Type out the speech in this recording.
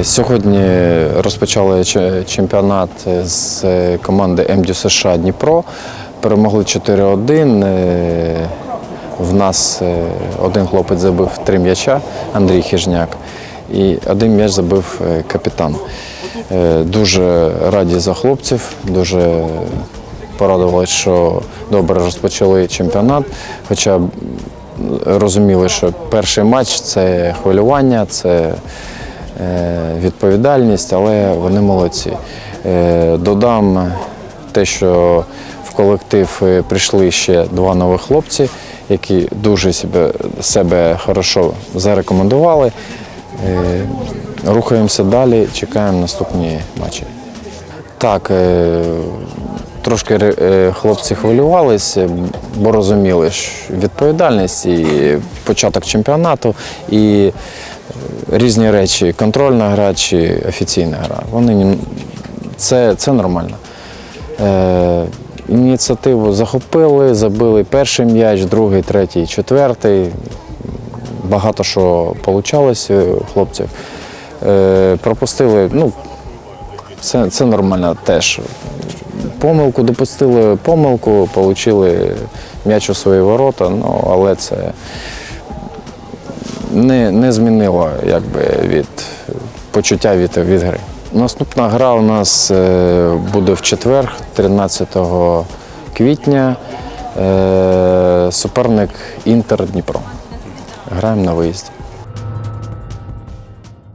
Е, Сьогодні розпочали чемпіонат з команди МДЮ США Дніпро. Перемогли 4-1. Е, В нас е, один хлопець забив три м'яча, Андрій Хижняк, і один м'яч забив е, капітан. Е, Дуже раді за хлопців, дуже порадували, що добре розпочали чемпіонат. Хоча розуміли, що перший матч це хвилювання, це е, відповідальність, але вони молодці. Е, Додам те, що в колектив е, прийшли ще два нових хлопці, які дуже себе, себе хорошо зарекомендували. Е, Рухаємося далі, чекаємо наступні матчі. Так, е, трошки е, хлопці хвилювалися, бо розуміли що відповідальність і початок чемпіонату, і е, різні речі, контрольна гра чи офіційна гра. Вони це, це нормально. Е, ініціативу захопили, забили перший м'яч, другий, третій, четвертий. Багато що вийшло у хлопців. Е, пропустили, ну, це, це нормально теж. Помилку допустили помилку, отримали м'яч у свої ворота, ну, але це не, не змінило якби, від почуття від, від гри. Наступна гра у нас е, буде в четвер, 13 квітня. Е, суперник Інтер Дніпро. Граємо на виїзді.